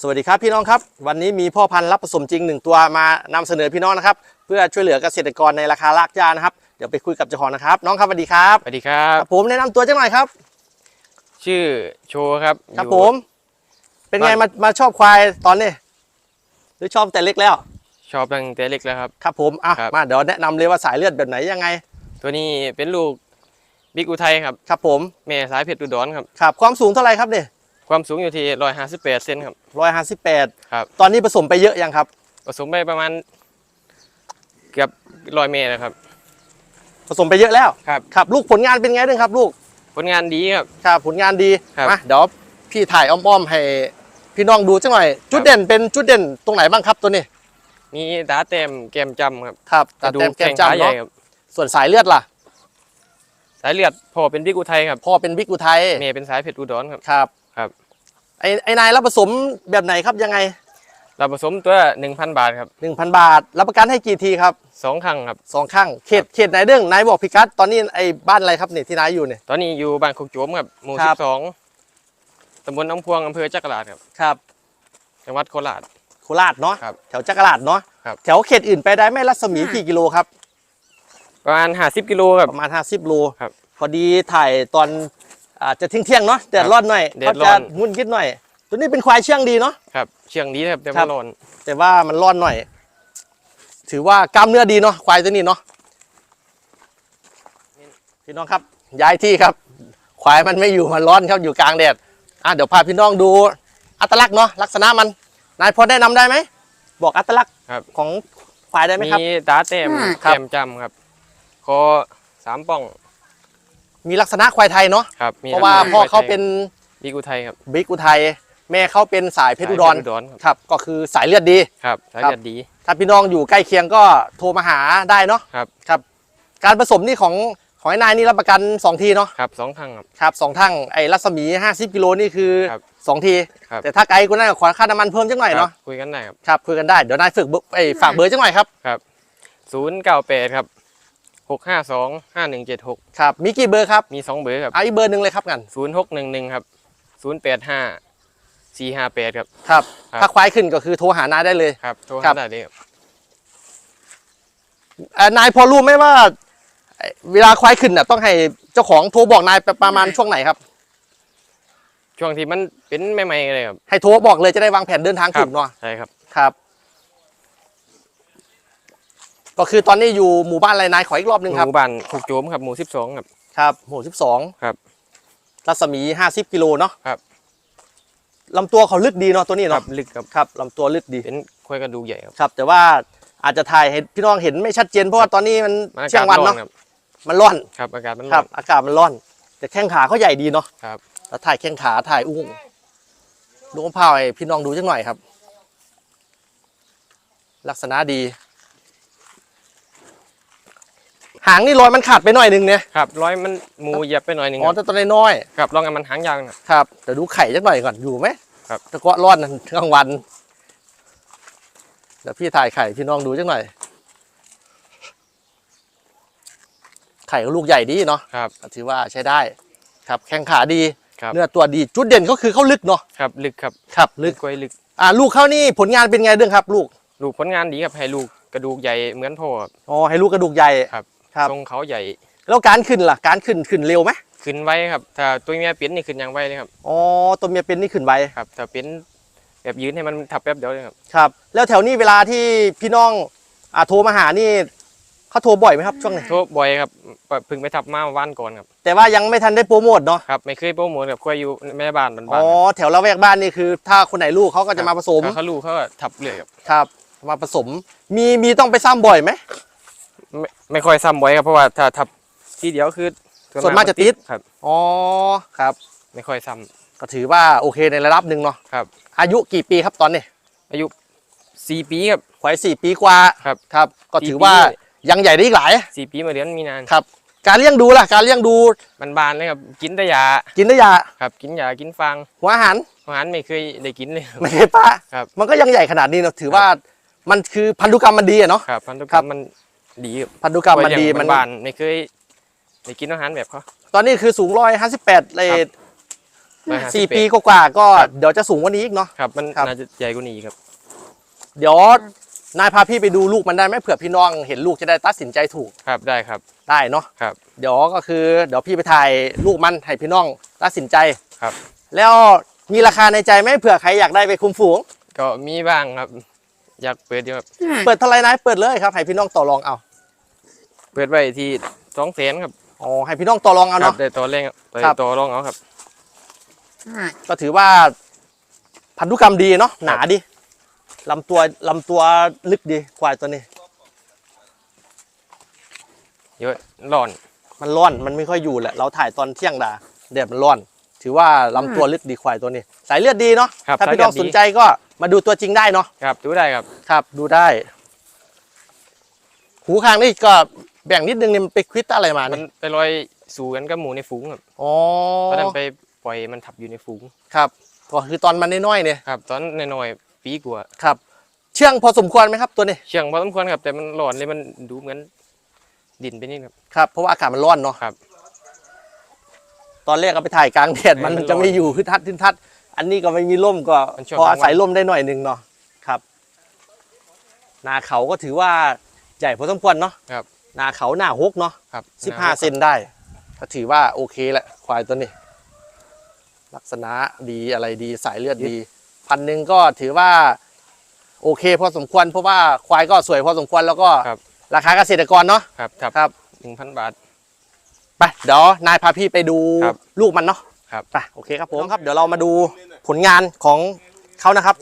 สวัสดีครับพี่น้องครับ วันนี้มีพ่อพันธุ์รับผสมจริงหนึ่งตัวมานำเสนอพี่น้องนะครับ เพื่อช่วยเหลือเกษตรกรในราคาลากยานะครับ เดี๋ยวไปคุยกับเจ้าของนะครับ น้องครับสวัสดีครับสวัสดีครับครับ ผมแนะนำตัวจังหน่อยครับ ชื่อโชว์ครับครับอยู่ผม เป็นไงมามาชอบควายตอนนี้ หรือชอบแต่เล็กแล้ว ชอบตั้งแต่เล็กแล้วครับ ครับผมอะครับ มาเดี๋ยวแนะนำเลยว่าสายเลือดแบบไหนยังไง ตัวนี้เป็นลูกบิ๊กอุทัยครับ ครับผมแม่สายเพชรอุดรครับ ครับความสูงเท่าไหร่ครับเนี่ย ความสูงอยู่ที่ร้อยห้าสิบแปดเซนครับ ร้อยห้าสิบแปดครับ ตอนนี้ผสมไปเยอะยังครับ ผสมไปประมาณเกือบร้อยเมตรนะครับ ผสมไปเยอะแล้ว ครับ ครับ ลูกผลงานเป็นไงด้วยครับ ลูก ผลงานดีครับ ครับ ผลงานดีครับมาเดี๋ยวพี่ถ่ายอ้อมๆให้พี่น้องดูจังหน่อย จุดเด่นเป็นจุดเด่นตรงไหนบ้างครับตัวนี้ มีตาเต็มแก้มจำครับ ครับกระดูแต้กมแก้แข้มงขาจำใหญ่เนาะครับส่วนสายเลือดล่ะ สายเลือดพ่อเป็นบิ๊กอุทัยครับ พ่อเป็นบิ๊กอุทัยแม่เป็นสายเพชรอุดรครับ ครับ ครับไอ้ไอ้นายรับผสมแบบไหนครับยังไงเราผสมตัวหนึ่งพันบาทครับ1,000บาท รับประกันให้กี่ทีครับสองครั้งครับสองข้างเขตเขตไหนเรื่องนายบอกพิกัดตอนนี้ไอ้บ้านอะไรครับเนี่ยที่นายอยู่เนี่ย ตอนนี้อยู่บ้านคุกโจมครับหมู่ครัสิบ บสองตำบลน้ำพวงอำเภอจักราชครับครับ จังหวัดโคราช โคราชเนาะครับแถวจักรราชเนาะครับ แถวเขตอื่นไปได้ไหมรัศมีกี่กิโลครับ ประมาณห้าสิบกิโลครับ ประมาณ 50โลครับ พอดีถ่ายตอน อาจจะทิ้งเที่ยงๆเนาะแดดร้อนหน่อยแดเขาดร้จะอนงุนกิดหน่อย ตัวนี้เป็นควายเชื่องดีเนาะครับเชียงดีครับแต่ครัว่าบร้อนแต่ว่ามันร้อนหน่อย ถือว่ากล้ามเนื้อดีเนาะควายตัวนี้เนาะพี่น้องครับ ย้ายที่ครับ ควายมันไม่อยู่มันร้อนครับอยู่กลางแดดอะเดี๋ยวพาพี่น้องดูอัตลักษณ์เนาะลักษณะมันนายพอแนะนำได้ไหมบอกอัตลักษณ์ครับของควายได้ไหมครับมีตาเต็มครับแก้มจำครับคอสามป่อง มีลักษณะควายไทยเนาะครับมีเพราะว่าลำตัวพ่อเขาไทยเป็นบิ๊กอุทัยครับบิ๊กอุทัยแม่เขาเป็นสายเพชรอุดรสายอุดรครับครับ ก็คือสายเลือดดีครับสายครับเลือดดี ถ้าพี่น้องอยู่ใกล้เคียงก็โทรมาหาได้เนาะครับครับ การผสมนี่ของของไอ้นายนี่รับประกัน 2 ทีเนาะครับสองครั้งครับครับสองทั้งไอ้รัศมี 50 กิโลนี่คือครับ2ทีครับแต่ถ้าไกลกว่านั้นก็ขอค่าน้ำมันเพิ่มจังหน่อยครัเนาะบคุยกันได้ครับครับคุยกันได้เดี๋ยวนายฝึกเบอร์ไอ้ฝากเบอร์จังหน่อยครับศูนย์เก้าแปดครับ หกห้าสองห้าหนึ่งเจ็ดหกครับ มีกี่เบอร์ครับมีสองเบอร์ครับ เอาอีกเบอร์หนึ่งเลยครับกันศูนย์หกหนึ่งหนึ่งครับศูนย์แปดห้าสี่ห้าแปดครับ ครับ ครับ ถ้าควายขึ้นก็คือโทรหานายได้เลย ครับ โทรครัหาบ ได้เลยครับเอ่อนายพอรู้ไหมว่าไอ้เวลาควายขึ้นน่ะต้องให้เจ้าของโทรบอกนายประมาณช่วงไหนครับ ช่วงที่มันเป็นใหม่ๆเลยครับ ให้โทรบอกเลยจะได้วางแผนเดินทางถูกเนาะ ใช่ครับ ครับ ก็คือตอนนี้อยู่หมู่บ้านอะไรนายขออีกรอบหนึ่งหครับมู่บ้านคุกโจมครับหมู่สิบสองครับ ครับ หมู่สิบสองครับรัศมีห้าสิบกิโลเนาะครับ ลำตัวเขาลึกดีเนาะตัวนี้ครัเนาะบลึกครับครับลำตัวลึกดีเป็นควายกระดูกใหญ่ครับครับ แต่ว่าอาจจะถ่ายให้พี่น้องเห็นไม่ชัดเจนเพราะว่าตอนนี้มันมันอาเที่ยกาศงวันร้อนเนาะครับมันร้อนครับอากาศมันคร้รัอบนอากาศมันร้อน แต่แข้งขาเขาใหญ่ดีเนาะ ครับ แล้วถ่ายแข้งขาถ่ายอุ้งดูมะพร้าวให้พี่น้องดูจังหน่อยครับ ลักษณะดี หางนี่รอยมันขาดไปหน่อยหนึงเนี่ยครับร้อยมันหมูเหยียบไปหน่อยหนึงอ๋อครับแต่ตัวน้อยครับลองกันมันหางยาวหน่อย ๆครับแต่ดูไข่จักหน่อยก่อนอยู่ไหมครับ ตะเกาะร้อนนั่นกลางวันเดี๋ยวพี่ถ่ายไข่พี่น้องดูจังหน่อย ไข่ก็ลูกใหญ่ดีเนาะครับถือว่าใช้ได้ ครับแข้งขาดีครับ เนื้อตัวดีจุดเด่นก็คือเขาลึกเนาะครับลึกครับครับลึกกล้วยลึกอ่าลูกเขานี่ผลงานเป็นไงเรื่องครับ ลูก ลูกผลงานดีครับให้ลูกกระดูกใหญ่เหมือนพ่อครับ อ๋อให้ลูกกระดูกใหญ่ครับ ครับ ทรงเขาใหญ่แล้วการขึ้นล่ะการขึ้นขึ้นเร็วไหมขึ้นไว้ครับ ถ้าตัวเมียเป็นนี่ขึ้นอย่างไวเลยครับอ๋อตัวเมียเป็นนี่ขึ้นไวครับถ้าเป็นแบบยืนให้มันทับแป๊บเดียวเลยครับครับ แล้วแถวนี้เวลาที่พี่น้องอ่าโทรมาหานี่เขาโทรบ่อยไหมครับช่วงไหนโทษบ่อยครับเพึ่งไปทับมาวันก่อนครับแต่ว่ายังไม่ทันได้โปรโมทเนาะครับไม่เคยโปรโมทกับควายอยู่แม่บ้านบ้านอ๋อแถวละแวกบ้านนี่คือ ถ้าคนไหนลูกเขาก็จะมาผสมถ้าเขาลูกเขาก็ทับเลยครับครับ มาผสมมีมีต้องไปซ้ำบ่อยไหม ไม่ไม่ค่อยซ้ำบ่อยครับเพราะว่าถ้าทับทีเดียวคือส่วนมากจะติด ครับ อ๋อครับ ไม่ค่อยซ้ก็ถือว่าโอเคในระดับหนึ่งเนาะำครับ อายุกี่ปีครับตอนนี้อายุสี่ปีครับควายสี่ปีกว่าครับครับ ก็สี่ถือว่าปี ยังใหญ่ได้อีกหลายสี่ปีมาเดือนมีนานครับ การเลี้ยงดูล่ะการเลี้ยงดูมันบานเลยครับกินแต่ยากินได้ยาครับ กินยากินฟางหัวอาหารอาหารไม่เคยได้กินเลยครับ ไม่เคยปะครับ มันก็ยังใหญ่ขนาดนี้เนาะถือว่ามันคือพันธุกรรมมันดีอะเนาะ ครับพันธุกครัรรบ มมัน ดีครับพันธุกรรมมันดีควายมันเลี้ยงบานๆไม่เคยได้กินอาหารแบบเขาตอนนี้คือสูงร้อยห้าสิบแปดเลยครับ158สี่ปีกว่าๆก็เดี๋ยวจะสูงกว่านี้อีกเนาะครับมันครับน่าจะใหญ่กว่านี้อีกครับ เดี๋ยวนายพาพี่ไปดูลูกมันได้ไหมเผื่อพี่น้องเห็นลูกจะได้ตัดสินใจถูกครับได้ครับ ได้เนาะครับ เดี๋ยวก็คือเดี๋ยวพี่ไปถ่ายลูกมันให้พี่น้องตัดสินใจครับ แล้วมีราคาในใจไหมเผื่อใครอยากได้ไปคุมฝูง ก็มีบ้างครับ อยากเปิดอยู่ครับเปิดเท่าไหรนายเปิดเลยครับให้พี่น้องต่อรองเอาเปิดไว้ที่สองแสนครับอ๋อให้พี่น้องต่อรองเอาครัเนาะบได้ตัวแรงครับได้ครับ ตัวรองเอาครับ ก็ถือว่า พันธุกรรมดีเนาะหนาดีลำตัวลำตัวลึกดีควายตัวนี้ เยอะร้อน มันร้อนมันไม่ค่อยอยู่แหละเราถ่ายตอนเที่ยงดาแดดมันร้อน ถือว่าลำตัวลึกดีควายตัวนี้ สายเลือดดีเนาะครับถ้าสายพี่เลืน้ออดงดี สนใจก็มาดูตัวจริงได้เนาะครับดูได้ครับ ครับ ดูได้ หูคางนี่ก็ แบ่งนิดนึงเนี่ยมันไปควิดอะไรมามันเนี่ยไปลอยสู่กันกับหมูในฝูงครับอ๋อตอนนั้นไปปล่อยมันทับอยู่ในฝูง ครับก็คือตอนมันน้อยๆเนี่ยครับ ตอนน้อยๆปีกว่าครับ เชื่องพอสมควรไหมครับตัวนี้เชียงพอสมควรครับ แต่มันร้อนเลยมันดูเหมือนดินไปนี่ครับ ครับเพราะว่าอากาศมันร้อนเนาะครับ ตอนแรกก็ไปถ่ายกลางแดดมันมันจะไม่ร้อนอยู่คือทัดทินทัด อันนี้ก็ไม่มีร่มก็มันช่วงพอกลางวัน อาศัยร่มได้หน่อยหนึ่งเนาะครับ นาเขาก็ถือว่าใหญ่พอสมควรเนาะครับ นาเขาหน้าฮกเนาะครับสิบห้าเซนได้ก็ถือว่าโอเคแหละควายตัวนี้ ลักษณะดีอะไรดีสายเลือดดี พันหนึ่งก็ถือว่า โอเค พอสมควรเพราะว่าควายก็สวยพอสมควรแล้วก็ครับราคาเกษตรกรเนาะครับครับครับหนึ่งพันบาทไปเดี๋ยวนายพาพี่ไปดูครับลูกมันเนาะครับไปโอเคครับผมครับ เดี๋ยวเรามาดูผลงานของเขานะครับ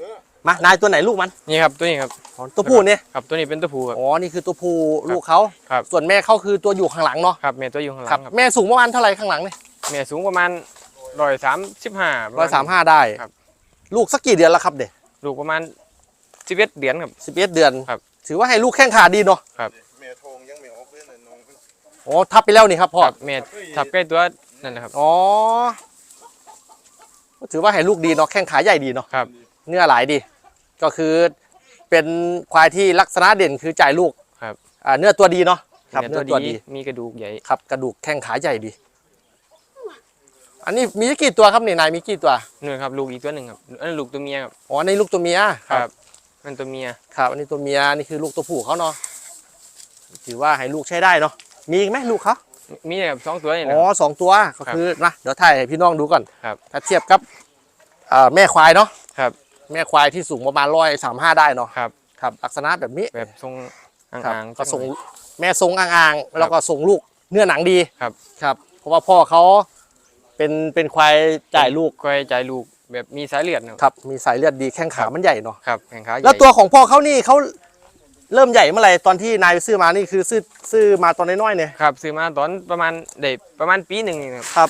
มานายตัวไหนลูกมันนี่ครับตัวนี้ครับอ๋อตัวผู้เนี่ยครับตัวนี้เป็นตัวผู้ครับ อ๋อนี่คือตัวผู้ลูกเขาครับ ส่วนแม่เขาคือตัวอยู่ข้างหลังเนาะครับแม่ตัวอยู่ข้างหลัครับงครับแม่สูงประมาณเท่าไหร่ข้างหลังเนี่ยแม่สูงประมาณร้อยสามสิบห้าร้อยสามห้าได้ครับ ลูกสักกี่เดือนแล้วครับเด็กลูกประมาณสิบเอ็ดเดือนครับสิบเอ็ดเดือนครับ ถือว่าให้ลูกแข้งขาดีเนาะแม่ทองยังไม่ออกเลยนะน้องเพิ่งอ๋อทับไปแล้วนี่ครับพ่อครับแม่ทับใกล้ตัวนั่นนะครับอ๋อก็ถือว่าให้ลูกดีเนาะแข้งขาใหญ่ดีเนาะครับเนื้อหลายดี ก็คือเป็นควายที่ลักษณะเด่นคือจ่ายลูกครับ อ่าเนื้อตัวดีเนาะครับแม่เนื้อตัวดีมีกระดูกใหญ่ครับกระดูกแข้งขาใหญ่ดี อันนี้มีกี่ตัวครับนี่นายมีกี่ตัวนู่นครับลูกอีกตัวหนึ่งครับอันนั้นลูกตัวเมียครับอ๋อในลูกตัวเมียครับนั่นตัวเมียครับ อันนี้ตัวเมียนี่คือลูกตัวผู้เขาเนาะถือว่าให้ลูกใช้ได้เนาะมีอีกไหมลูกเขามีครับสองตัวนี่นะอ๋อสองตัวก็คือนะเดี๋ยวถ่ายให้พี่น้องดูก่อนครับถ้าเทียบกับเอ่อแม่ควายเนาะครับ แม่ควายที่สูงประมาณร้อยสามห้าได้เนาะครับครับลักษณะแบบนี้แบบทรงอ่ครับางๆก็ส่งแม่ทรงอ่างๆแล้วก็ส่งลูกเนื้อหนังดีครับครับ เพราะว่าพ่อเขาเป็นเป็นควายจ่ายลูกก็จ่ายลูกแบบมีสายเลือดนะครับครับ มีสายเลือดดีแข้งขามันใหญ่เนาะครับแข่งขาใหญ่แล้วตัวของพ่อเขานี่เขาเริ่มใหญ่เมื่อไหร่ตอนที่นายไปซื้อมานี่คือซื้อซื้อมาตอนน้อยๆเนี่ยครับซื้อมาตอนประมาณเด็ประมาณปีหนึ่งนี่ครับครับ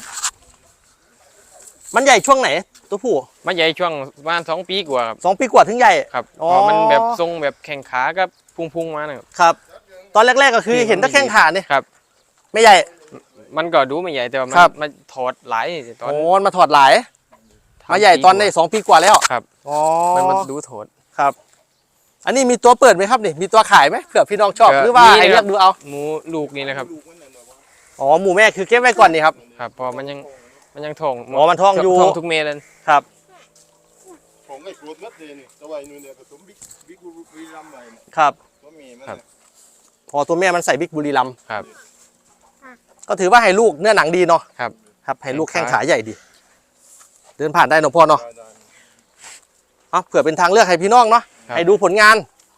มันใหญ่ช่วงไหน ตัวผู้มาใหญ่ช่วงประมาณสองปีกว่าครับสองปีกว่าถึงใหญ่ ครับอ๋อ พอมันแบบทรงแบบแข่งขากับพุ่งๆมานะครับครับ ตอนแรก ๆก็คือคือเห็นแต่แข้งขาเนี่ยครับ ไม่ใหญ่ มันก็ดูไม่ใหญ่แต่ว่ามันครับ มันถอดหลายตอนโอ้มันมาถอดหลายมาใหญ่ตอนในสองปีกว่าแล้วครับ อ๋อมันมันดูถอด ครับ อันนี้มีตัวเปิดไหมครับนี่มีตัวขายไหมเผื่อพี่น้องชอบก็หรือว่ามีให้คเลืรัอบกดูเอาหมูลูกนี่นะครับลูกมันน่ะเนาะว่าอ๋อหมูแม่คือเก็บไว้ก่อนนี่ครับ ครับ พอมันยัง มันยังท้องอ๋อมันท้องอยู่ท้องทุกเมเลยครับของไอ้โคตรมัดเลยนี่แต่ว่าไอ้นู่นเนี่ยผสมบิ๊กบิ๊กบุรีรัมย์ไปเนี่ยครับตัวเมียมันครับน่ะพอตัวแม่มันใส่บิ๊กบุรีรัมย์ครับ ก็ถือว่าให้ลูกเนื้อหนังดีเนาะครับ ครับให้ลูกแข้แข้งงขาขาใหญ่ดี เดินผ่านได้เนาะพ่อเนาะได้ได้เอาเผื่อเป็นทางเลือกให้พี่น้องเนาะครับให้ดูผลงาน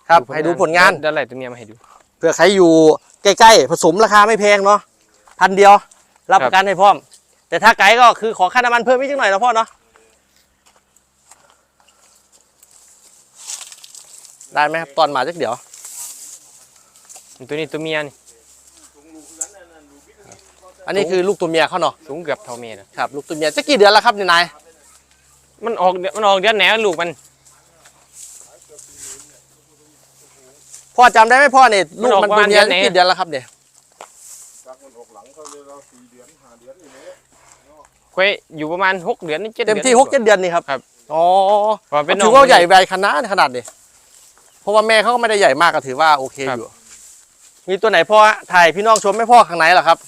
ครับให้ดูผลงานด้านไหนตัวเมียมาให้ดูเผื่อใครอยู่ใกล้ๆผสมราคาไม่แพงเนาะพันเดียว รับประกันให้พร้อม แต่ถ้าไกลก็คือขอค่าน้ำมันเพิ่มอีกจังหน่อยนะพ่อเนาะได้ไหมครับตอนมาจักเดี๋ยวตัวนี้ตัวเมียนี่อันนี้คือลูกตัวเมียเขาเนาะสูงเกือบเท่าเมียนะครับ ลูกตัวเมียจะกี่เดือนแล้วครับนี่นายมันออกเดือนมันออกเดือนไหนลูกมันพ่อจำได้ไหมพ่อเนี่ยลูกมันออกมันตัวเมียประมาณเดือนไหนกี่เดือนแล้วครับเนี่ย จากมันออกหลังเขาเลยเราสี่เดือนห้าเดือนอยู่เนี่ยค่อยอยู่ประมาณหกเดือนนี่เจ็ดเต็มดือน ที่หกเจ็ดเดือนนี่ครับครับ อ๋อพอเป็นถือว่าใหญ่ใบขนาดขนาดนี้เพราะว่าแม่เขาก็ไม่ได้ใหญ่มากก็ถือว่าโอเคครับ อยู่ มีตัวไหนพ่อถ่ายพี่น้องชมไม่พ่อข้างไหนเหรอครับ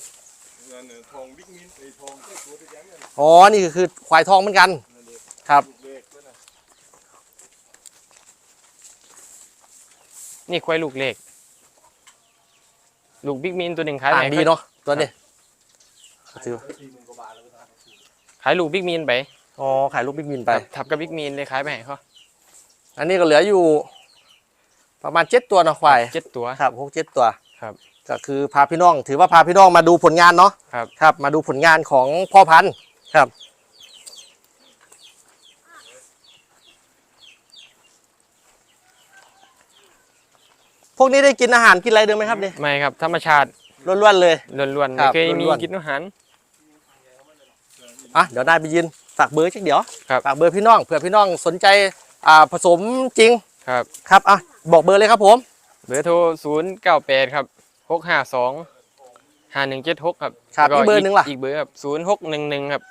เงินเนี่ยทองบิ๊กมินไอ้ทองไอ้ตัวที่ยังเนี่ยออ๋อ นี่คือคือควายทองเหมือนกันนั่นเองครับ ลูกเล็กด้วยนะนี่ควายลูกเล็ก ลูกบิ๊กมีนตัวหนึ่งขายต่าไหงดีเนาะตัวนี้ถือสี่หมื่นกว่าบาทแล้วนะ ขายลูกบิ๊กมีนไปอ๋อขายลูกบิ๊กมินไปทับกับบิ๊กมีนเลยขายไปให้เขาอันนี้ก็เหลืออยู่ ประมาณเจ็ดตัวเนาะควายเจ็ดตัวครับหกเจ็ดตัวครับ ก็คือพาพี่น้อง ถือว่าพาพี่น้องมาดูผลงานเนาะครับครับ มาดูผลงานของพ่อพันธุ์ครับพวกนี้ได้กินอาหารกินอะไรเดิมไหมครับเนี่ยไม่ครับ ธรรมชาติล้วนๆเลยล้วนๆครัไม่บเคยมีล้วนๆกินอาหาร อะเดี๋ยวนายไปยืนฝากเบอร์เช็คเดี๋ยวครับฝากเบอร์พี่น้องเผื่อพี่น้องสนใจอ่าผสมจริงครับครับอะบอกเบอร์เลยครับผมเบอร์โทรศูนย์เก้าแปดครับหกห้าสองห้าหนึ่งเจ็ดหกครับครับแล้วอีกเบอร์หนึ่งล่ะอีกเบอร์ครับศูนย์หกหนึ่งหนึ่งครับ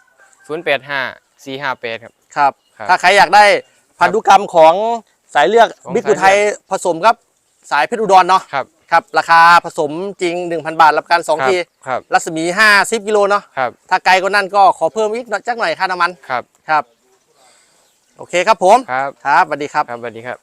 ศูนย์แปดห้าสี่ห้าแปดครับครับครับถ้าใครอยากได้พันธุกรรมของสายเลือดของบิ๊กอุทัยผสมครับสายเพชรอุดรเนาะครับ ครับราคาผสมจริง 1,000 บาทรับประกัน2ครับทีครับรัศมี 50กิโลเนาะครับถ้าไกลกว่านั้นก็ขอเพิ่มอีกหน่อยจักหน่อยค่าน้ำมันครับครับ โอเคครับผมครับครับสวัสดีครับครับสวัสดีครับ